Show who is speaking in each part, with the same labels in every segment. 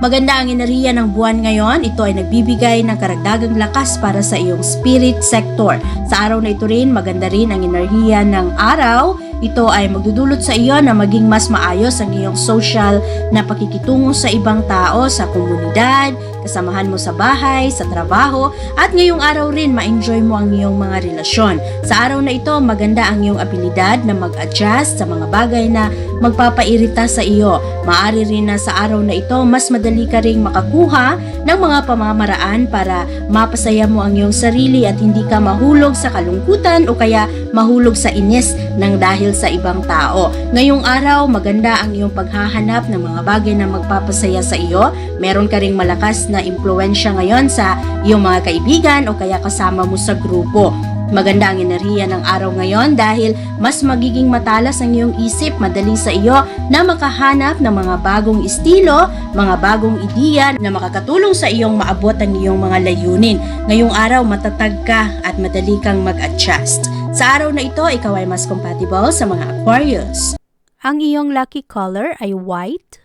Speaker 1: Maganda ang enerhiya ng buwan ngayon. Ito ay nagbibigay ng karagdagang lakas para sa iyong spirit sector. Sa araw na ito rin, maganda rin ang enerhiya ng araw. Ito ay magdudulot sa iyo na maging mas maayos ang iyong social na pakikitungo sa ibang tao, sa komunidad, kasamahan mo sa bahay, sa trabaho, at ngayong araw rin ma-enjoy mo ang iyong mga relasyon. Sa araw na ito, maganda ang iyong abilidad na mag-adjust sa mga bagay na magpapairita sa iyo. Maari rin na sa araw na ito, mas madali ka ring makakuha ng mga pamamaraan para mapasaya mo ang iyong sarili at hindi ka mahulog sa kalungkutan o kaya mahulog sa inis ng dahil sa ibang tao. Ngayong araw, maganda ang iyong paghahanap ng mga bagay na magpapasaya sa iyo. Meron ka ring malakas na impluensya ngayon sa iyong mga kaibigan o kaya kasama mo sa grupo. Maganda ang enerhiya ng araw ngayon dahil mas magiging matalas ang iyong isip, madali sa iyo na makahanap ng mga bagong estilo, mga bagong ideya na makakatulong sa iyong maabot ang iyong mga layunin. Ngayong araw matatag ka at madali kang mag-adjust. Sa araw na ito, ikaw ay mas compatible sa mga Aquarius.
Speaker 2: Ang iyong lucky color ay white,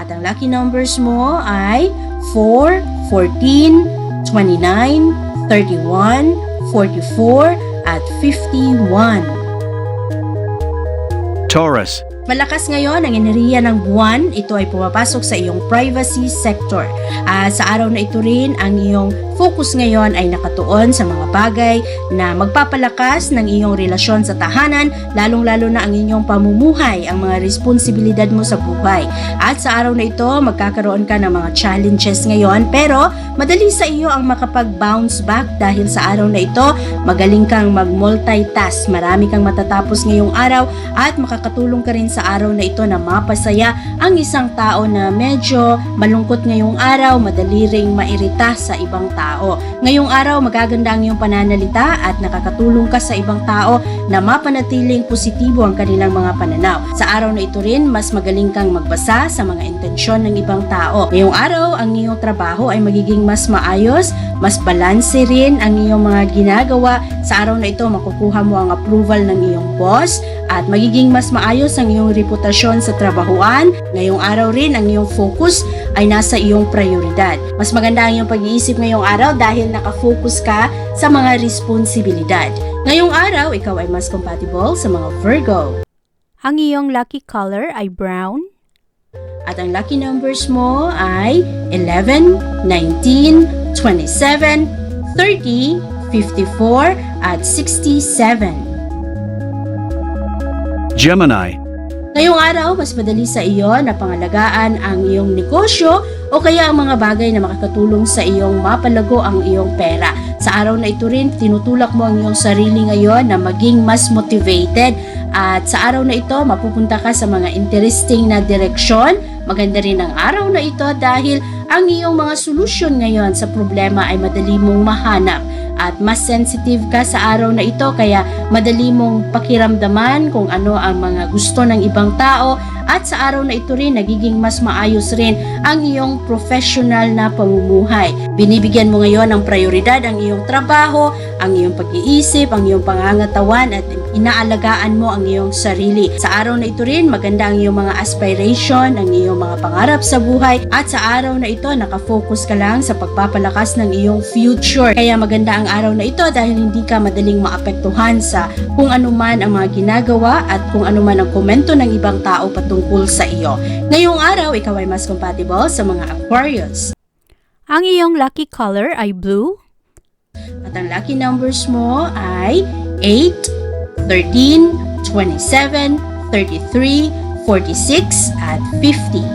Speaker 1: At ang lucky numbers mo ay 4, 14, 29, 31, 44, at 51.
Speaker 3: Taurus,
Speaker 1: Malakas ngayon ang enerhiya ng buwan. Ito ay pumapasok sa iyong privacy sector. At sa araw na ito rin, ang iyong focus ngayon ay nakatuon sa mga bagay na magpapalakas ng iyong relasyon sa tahanan, lalong-lalo na ang inyong pamumuhay, ang mga responsibilidad mo sa buhay. At sa araw na ito, magkakaroon ka ng mga challenges ngayon, pero madali sa iyo ang makapag-bounce back dahil sa araw na ito, magaling kang mag-multitask. Marami kang matatapos ngayong araw at makakatulong ka rin sa araw na ito na mapasaya ang isang tao na medyo malungkot ngayong araw, madali ring mairita sa ibang tao. Ngayong araw, magaganda ang iyong pananalita at nakakatulong ka sa ibang tao na mapanatiling positibo ang kanilang mga pananaw. Sa araw na ito rin, mas magaling kang magbasa sa mga intensyon ng ibang tao. Ngayong araw, ang iyong trabaho ay magiging mas maayos, mas balanse rin ang iyong mga ginagawa. Sa araw na ito, makukuha mo ang approval ng iyong boss at magiging mas maayos ang iyong reputasyon sa trabahuan. Ngayong araw rin, ang iyong focus ay nasa iyong prioridad. Mas maganda ang iyong pag-iisip ngayong araw dahil nakafocus ka sa mga responsibilidad. Ngayong araw, ikaw ay mas compatible sa mga Virgo.
Speaker 2: ang iyong lucky color ay brown,
Speaker 1: At ang lucky numbers mo ay 11, 19, 27, 30, 54, at 67.
Speaker 3: Gemini,
Speaker 1: Ngayong araw, mas madali sa iyo na pangalagaan ang iyong negosyo o kaya ang mga bagay na makakatulong sa iyong mapalago ang iyong pera. Sa araw na ito rin, tinutulak mo ang iyong sarili ngayon na maging mas motivated at sa araw na ito, mapupunta ka sa mga interesting na direksyon. Maganda rin ang araw na ito dahil ang iyong mga solusyon ngayon sa problema ay madali mong mahanap at mas sensitive ka sa araw na ito kaya madali mong pakiramdaman kung ano ang mga gusto ng ibang tao at sa araw na ito rin nagiging mas maayos rin ang iyong professional na pamumuhay. Binibigyan mo ngayon ng prioridad ang iyong trabaho, ang iyong pag-iisip, ang iyong pangangatawan at inaalagaan mo ang iyong sarili. Sa araw na ito rin maganda ang iyong mga aspiration, ang iyong iyong mga pangarap sa buhay at sa araw na ito nakafocus ka lang sa pagpapalakas ng iyong future. Kaya maganda ang araw na ito dahil hindi ka madaling maapektuhan sa kung ano man ang mga ginagawa at kung ano man ang komento ng ibang tao patungkol sa iyo. Ngayong araw, ikaw ay mas compatible sa mga Aquarius.
Speaker 2: Ang iyong lucky color ay blue.
Speaker 1: At ang lucky numbers mo ay 8, 13, 27, 33, 46, at 50.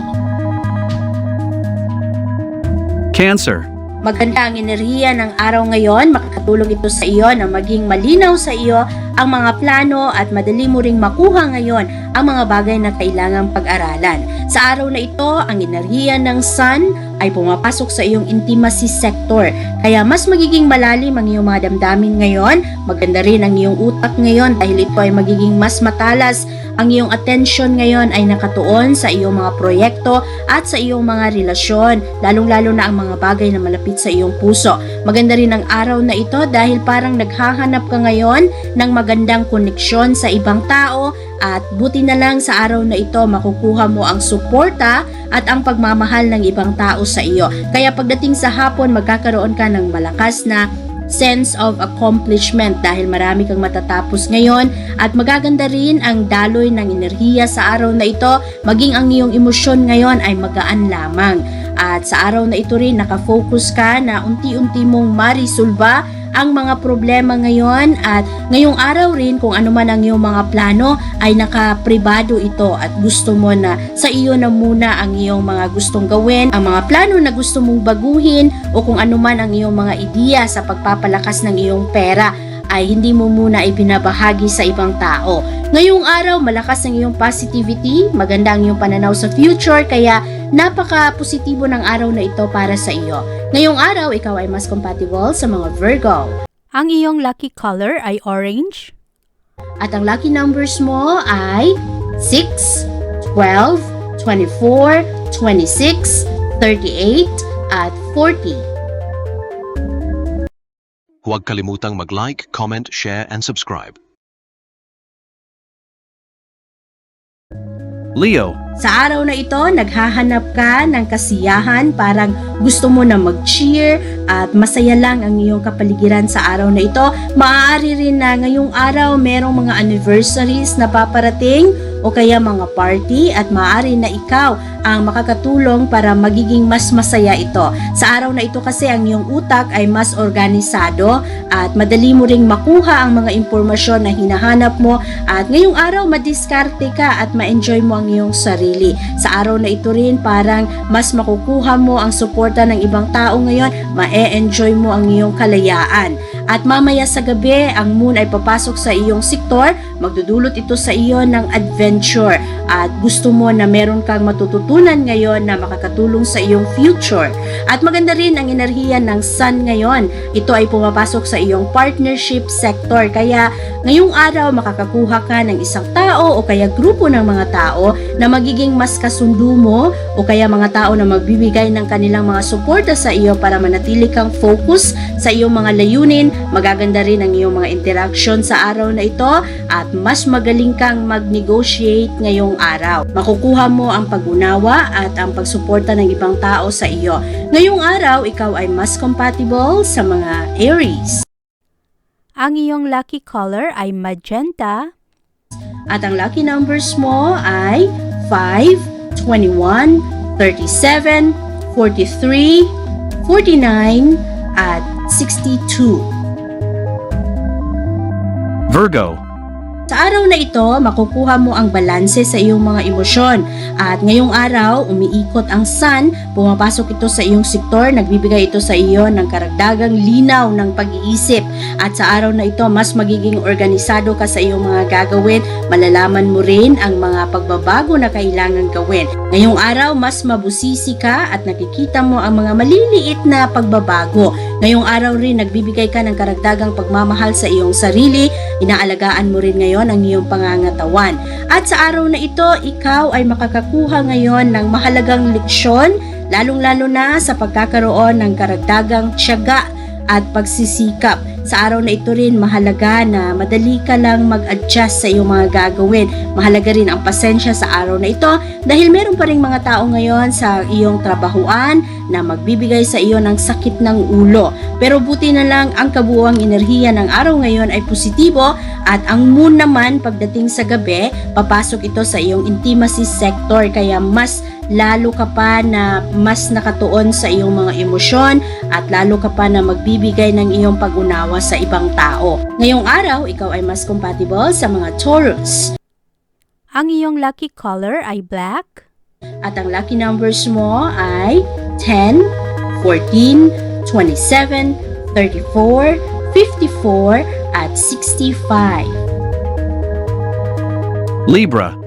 Speaker 3: Cancer.
Speaker 1: Maganda ang enerhiya ng araw ngayon, makakatulong ito sa iyo na maging malinaw sa iyo ang mga plano at madali mo ring makuha ngayon ang mga bagay na kailangang pag-aralan. Sa araw na ito, ang enerhiya ng sun ay pumapasok sa iyong intimacy sector. Kaya mas magiging malalim ang iyong mga damdamin ngayon, maganda rin ang iyong utak ngayon dahil ito ay magiging mas matalas. Ang iyong attention ngayon ay nakatuon sa iyong mga proyekto at sa iyong mga relasyon, lalong-lalo na ang mga bagay na malapit sa iyong puso. Maganda rin ang araw na ito dahil parang naghahanap ka ngayon ng magandang koneksyon sa ibang tao at buti na lang sa araw na ito makukuha mo ang suporta at ang pagmamahal ng ibang tao sa iyo. Kaya pagdating sa hapon magkakaroon ka ng malakas na sense of accomplishment dahil marami kang matatapos ngayon at magaganda rin ang daloy ng enerhiya sa araw na ito. Maging ang iyong emosyon ngayon ay magaan lamang. At sa araw na ito rin nakafocus ka na unti-unti mong marisolba ang mga problema ngayon at ngayong araw rin kung ano man ang iyong mga plano ay nakapribado ito at gusto mo na sa iyo na muna ang iyong mga gustong gawin, ang mga plano na gusto mong baguhin o kung ano man ang iyong mga ideya sa pagpapalakas ng iyong pera ay hindi mo muna ibinabahagi sa ibang tao. Ngayong araw, malakas ang iyong positivity, maganda ang iyong pananaw sa future, kaya napaka-positibo ng araw na ito para sa iyo. Ngayong araw, ikaw ay mas compatible sa mga Virgo.
Speaker 2: Ang iyong lucky color ay orange.
Speaker 1: At ang lucky numbers mo ay 6, 12, 24, 26, 38, at 40.
Speaker 4: Huwag kalimutang mag-like, comment, share, and subscribe.
Speaker 3: Leo.
Speaker 1: Sa araw na ito, naghahanap ka ng kasiyahan, parang gusto mo na mag-cheer at masaya lang ang iyong kapaligiran sa araw na ito. Maaari rin na ngayong araw merong mga anniversaries na paparating o kaya mga party at maaari na ikaw ang makakatulong para magiging mas masaya ito. Sa araw na ito kasi ang iyong utak ay mas organisado at madali mo ring makuha ang mga impormasyon na hinahanap mo at ngayong araw madiskarte ka at ma-enjoy mo ang iyong sarili. Sa araw na ito rin parang mas makukuha mo ang suporta ng ibang tao ngayon, ma-enjoy mo ang iyong kalayaan. At mamaya sa gabi, ang moon ay papasok sa iyong sektor, magdudulot ito sa iyo ng adventure at gusto mo na meron kang matututunan ngayon na makakatulong sa iyong future. At maganda rin ang enerhiya ng sun ngayon. Ito ay pumapasok sa iyong partnership sector. Kaya ngayong araw makakakuha ka ng isang tao o kaya grupo ng mga tao na magiging mas kasundo mo o kaya mga tao na magbibigay ng kanilang mga suporta sa iyo para manatili kang focus sa iyong mga layunin. Magaganda rin ang iyong mga interaction sa araw na ito at mas magaling kang mag-negotiate ngayong araw. Makukuha mo ang pag-unawa at ang pagsuporta ng ibang tao sa iyo. Ngayong araw, ikaw ay mas compatible sa mga Aries.
Speaker 2: Ang iyong lucky color ay magenta.
Speaker 1: At ang lucky numbers mo ay 5, 21, 37, 43, 49, at 62.
Speaker 3: Virgo.
Speaker 1: Sa araw na ito, makukuha mo ang balanse sa iyong mga emosyon. At ngayong araw, umiikot ang sun, pumapasok ito sa iyong sektor, nagbibigay ito sa iyo ng karagdagang linaw ng pag-iisip. At sa araw na ito, mas magiging organisado ka sa iyong mga gagawin, malalaman mo rin ang mga pagbabago na kailangan gawin. Ngayong araw, mas mabusisi ka at nakikita mo ang mga maliliit na pagbabago. Ngayong araw rin, nagbibigay ka ng karagdagang pagmamahal sa iyong sarili, inaalagaan mo rin ngayon ang iyong pangangatawan. At sa araw na ito, ikaw ay makakakuha ngayon ng mahalagang leksyon, lalong-lalo na sa pagkakaroon ng karagdagang tiyaga at pagsisikap. Sa araw na ito rin, mahalaga na madali ka lang mag-adjust sa iyong mga gagawin. Mahalaga rin ang pasensya sa araw na ito dahil meron pa rin mga tao ngayon sa iyong trabahuan na magbibigay sa iyo ng sakit ng ulo. Pero buti na lang ang kabuuang enerhiya ng araw ngayon ay positibo at ang moon naman pagdating sa gabi, papasok ito sa iyong intimacy sector kaya mas lalo ka pa na mas nakatuon sa iyong mga emosyon at lalo ka pa na magbibigay ng iyong pag-unawa sa ibang tao. Ngayong araw, ikaw ay mas compatible sa mga Taurus.
Speaker 2: Ang iyong lucky color ay black.
Speaker 1: At ang lucky numbers mo ay 10, 14, 27, 34, 54, at 65.
Speaker 3: Libra.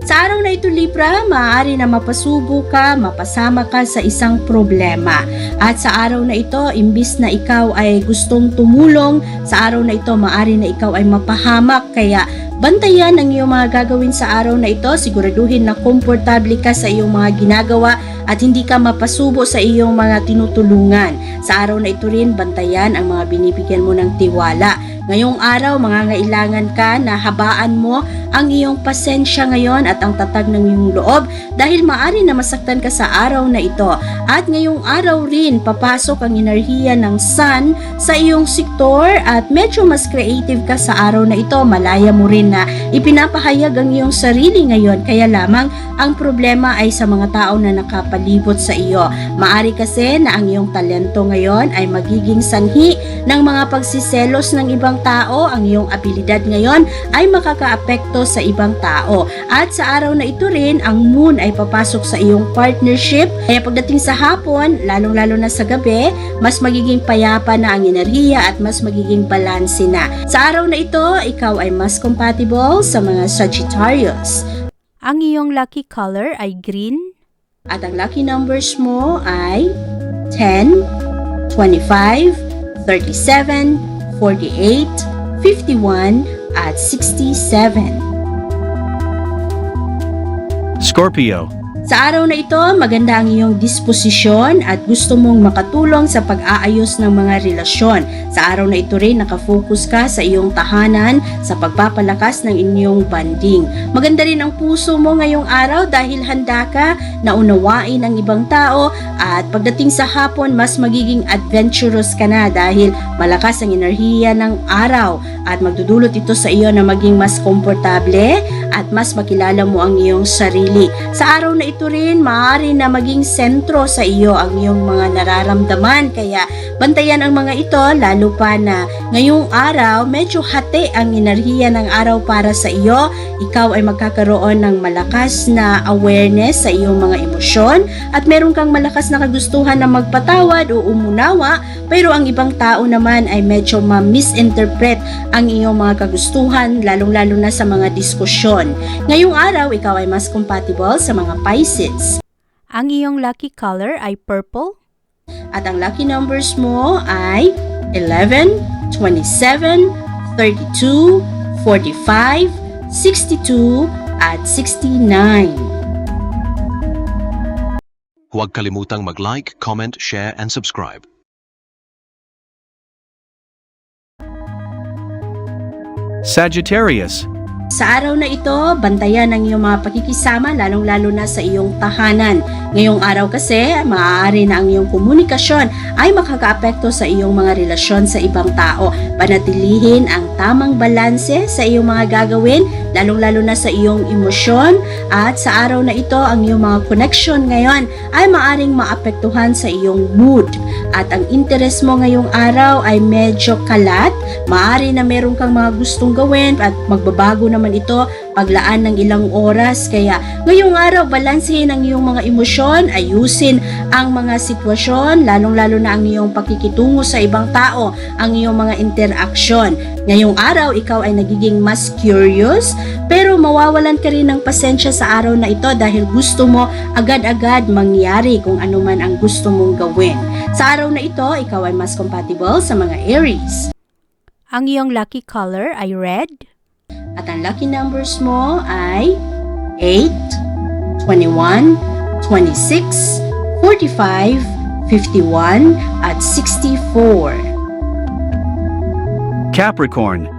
Speaker 1: Sa araw na ito Libra, maaari na mapasubo ka, mapasama ka sa isang problema. At sa araw na ito, imbis na ikaw ay gustong tumulong, sa araw na ito, maaari na ikaw ay mapahamak. Kaya bantayan ang iyong mga gagawin sa araw na ito, siguraduhin na komportable ka sa iyong mga ginagawa at hindi ka mapasubo sa iyong mga tinutulungan. Sa araw na ito rin, bantayan ang mga binibigyan mo ng tiwala. Ngayong araw, mangangailangan ka na habaan mo ang iyong pasensya ngayon at ang tatag ng iyong loob dahil maari na masaktan ka sa araw na ito. At ngayong araw rin, papasok ang enerhiya ng sun sa iyong sektor at medyo mas creative ka sa araw na ito. Malaya mo rin na ipinapahayag ang iyong sarili ngayon kaya lamang ang problema ay sa mga tao na nakapalibot sa iyo. Maari kasi na ang iyong talento ngayon ay magiging sanhi ng mga pagsiselos ng ibang tao, ang iyong abilidad ngayon ay makakaapekto sa ibang tao. At sa araw na ito rin, ang moon ay papasok sa iyong partnership. Kaya pagdating sa hapon, lalong-lalo na sa gabi, mas magiging payapa na ang enerhiya at mas magiging balanse na. Sa araw na ito, ikaw ay mas compatible sa mga Sagittarius.
Speaker 2: Ang iyong lucky color ay green.
Speaker 1: At ang lucky numbers mo ay 10, 25, 37, 48, 51, at 67.
Speaker 3: Scorpio.
Speaker 1: Sa araw na ito, maganda ang iyong disposisyon at gusto mong makatulong sa pag-aayos ng mga relasyon. Sa araw na ito rin, nakafocus ka sa iyong tahanan sa pagpapalakas ng inyong banding. Maganda rin ang puso mo ngayong araw dahil handa ka na unawain ang ibang tao at pagdating sa hapon, mas magiging adventurous ka na dahil malakas ang enerhiya ng araw at magdudulot ito sa iyo na maging mas komportable at mas makilala mo ang iyong sarili. Sa araw na ito rin, maaari na maging sentro sa iyo ang iyong mga nararamdaman. Kaya bantayan ang mga ito, lalo pa na ngayong araw, medyo hati ang enerhiya ng araw para sa iyo. Ikaw ay magkakaroon ng malakas na awareness sa iyong mga emosyon at meron kang malakas na kagustuhan na magpatawad o umunawa pero ang ibang tao naman ay medyo ma-misinterpret ang iyong mga kagustuhan lalong-lalo na sa mga diskusyon. Ngayong araw, ikaw ay mas compatible sa mga Pisces.
Speaker 2: Ang iyong lucky color ay purple.
Speaker 1: At ang lucky numbers mo ay 11, 27, 32, 45, 62, at 69.
Speaker 4: Huwag kalimutang mag-like, comment, share, and subscribe.
Speaker 3: Sagittarius.
Speaker 1: Sa araw na ito, bantayan ang iyong mga pakikisama lalong-lalo na sa iyong tahanan. Ngayong araw kasi, maaari na ang iyong komunikasyon ay makakaapekto sa iyong mga relasyon sa ibang tao. Panatilihin ang tamang balanse sa iyong mga gagawin, lalong-lalo na sa iyong emosyon at sa araw na ito, ang iyong mga connection ngayon ay maaring maapektuhan sa iyong mood. At ang interest mo ngayong araw ay medyo kalat, maaari na meron kang mga gustong gawin at magbabago naman ito paglaan ng ilang oras. Kaya ngayong araw, balansehin ang iyong mga emosyon, ayusin ang mga sitwasyon, lalong-lalo na ang iyong pakikitungo sa ibang tao, ang iyong mga interaksyon. Ngayong araw, ikaw ay nagiging mas curious, pero mawawalan ka rin ng pasensya sa araw na ito dahil gusto mo agad-agad mangyari kung ano man ang gusto mong gawin. Sa araw na ito, ikaw ay mas compatible sa mga Aries.
Speaker 2: Ang iyong lucky color ay red.
Speaker 1: At ang lucky numbers mo ay 8, 21, 26, 45, 51, at 64.
Speaker 3: Capricorn.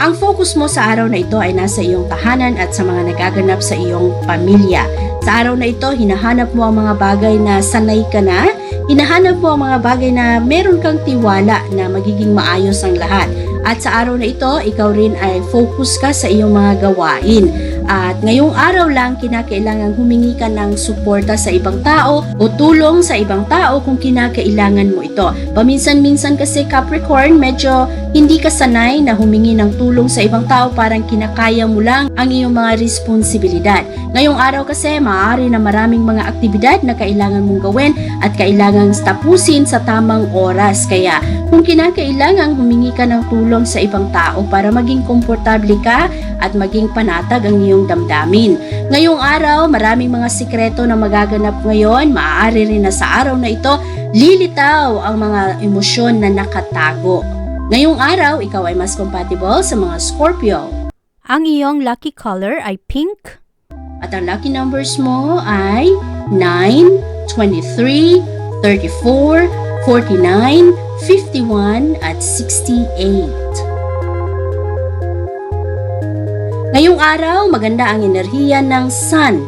Speaker 1: Ang focus mo sa araw na ito ay nasa iyong tahanan at sa mga nagaganap sa iyong pamilya. Sa araw na ito, hinahanap mo ang mga bagay na sanay ka na, hinahanap mo ang mga bagay na meron kang tiwala na magiging maayos ang lahat. At sa araw na ito, ikaw rin ay focus ka sa iyong mga gawain. At ngayong araw lang, kinakailangan humingi ka ng suporta sa ibang tao o tulong sa ibang tao kung kinakailangan mo ito. Paminsan-minsan kasi Capricorn, medyo hindi ka sanay na humingi ng tulong sa ibang tao parang kinakaya mo lang ang iyong mga responsibilidad. Ngayong araw kasi, maaari na maraming mga aktibidad na kailangan mong gawin at kailangan tapusin sa tamang oras. Kaya kung kinakailangan humingi ka ng tulong sa ibang tao para maging komportable ka at maging panatag ang iyong damdamin. Ngayong araw, maraming mga sikreto na magaganap ngayon. Maaari rin na sa araw na ito, lilitaw ang mga emosyon na nakatago. Ngayong araw, ikaw ay mas compatible sa mga Scorpio.
Speaker 2: Ang iyong lucky color ay pink.
Speaker 1: At ang lucky numbers mo ay 9, 23, 34, 49, 51, at 68. Ngayong araw, maganda ang enerhiya ng Sun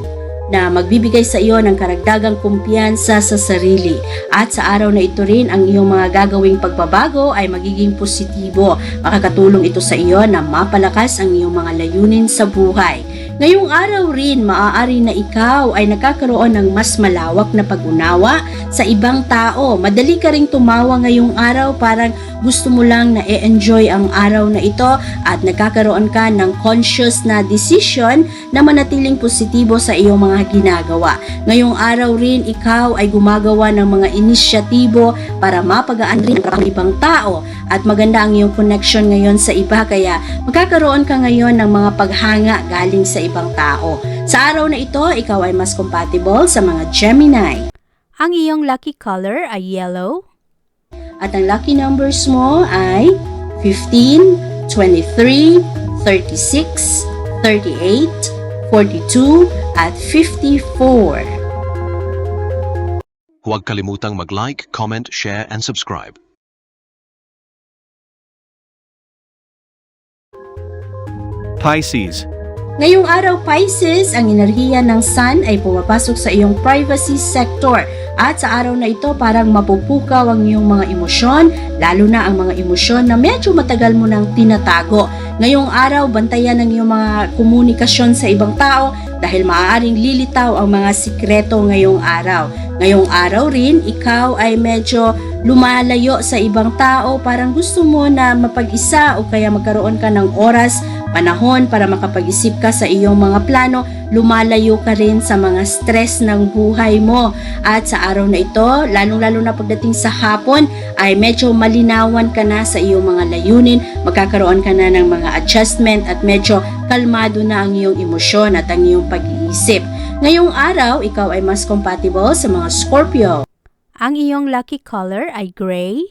Speaker 1: na magbibigay sa iyo ng karagdagang kumpiyansa sa sarili. At sa araw na ito rin, ang iyong mga gagawing pagbabago ay magiging positibo. Makakatulong ito sa iyo na mapalakas ang iyong mga layunin sa buhay. Ngayong araw rin, maaari na ikaw ay nagkakaroon ng mas malawak na pag-unawa sa ibang tao. Madali ka ring tumawa ngayong araw, parang gusto mo lang na e-enjoy ang araw na ito at nagkakaroon ka ng conscious na decision na manatiling positibo sa iyong mga ginagawa. Ngayong araw rin, ikaw ay gumagawa ng mga inisyatibo para mapagaan rin ang ibang tao at maganda ang iyong connection ngayon sa iba kaya magkakaroon ka ngayon ng mga paghanga galing sa ibang tao. Sa araw na ito, ikaw ay mas compatible sa mga Gemini.
Speaker 2: Ang iyong lucky color ay yellow.
Speaker 1: At ang lucky numbers mo ay 15, 23, 36, 38, 42, at 54.
Speaker 4: Huwag kalimutang mag-like, comment, share, and subscribe.
Speaker 3: Pisces.
Speaker 1: Ngayong araw Pisces, ang enerhiya ng Sun ay pumapasok sa iyong privacy sector at sa araw na ito parang mapupukaw ang iyong mga emosyon, lalo na ang mga emosyon na medyo matagal mo nang tinatago. Ngayong araw, bantayan ang iyong mga komunikasyon sa ibang tao dahil maaaring lilitaw ang mga sikreto ngayong araw. Ngayong araw rin, ikaw ay medyo lumalayo sa ibang tao, parang gusto mo na mapag-isa o kaya magkaroon ka ng oras panahon para makapag-isip ka sa iyong mga plano, lumalayo ka rin sa mga stress ng buhay mo. At sa araw na ito, lalong-lalo na pagdating sa hapon, ay medyo malinawan ka na sa iyong mga layunin, magkakaroon ka na ng mga adjustment at medyo kalmado na ang iyong emosyon at ang iyong pag-iisip. Ngayong araw, ikaw ay mas compatible sa mga Scorpio.
Speaker 2: Ang iyong lucky color ay gray.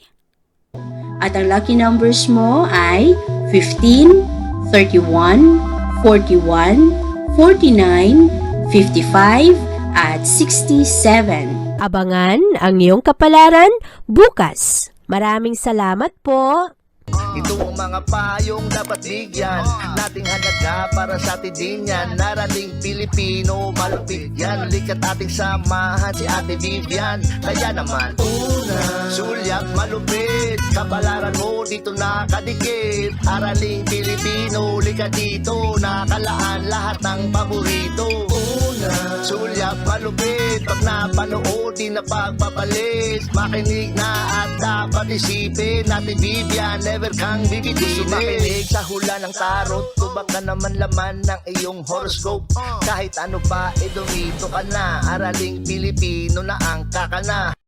Speaker 1: At ang lucky numbers mo ay 15, 31, 41, 49, 55, at 67.
Speaker 2: Abangan ang iyong kapalaran bukas. Maraming salamat po.
Speaker 5: Ito ang mga payong dapat bigyan Nating halaga para sa atin din yan Narating Pilipino, malupit yan Likat ating samahan si Ate Vivian Kaya naman Una Sulyap malupit Kapalaran mo dito nakadikit. Araling Pilipino, likat dito. Nakalaan lahat ng paborito. Una. Sulyap malupit. Pag napanood, di na pagpapalit Makinig na at dapat isipin Natin Vivian, never kang bibitinin makinig sa hula ng tarot Tubak ka naman laman ng iyong horoscope. Kahit ano pa, eh dumito ka na. Araling Pilipino na ang kakana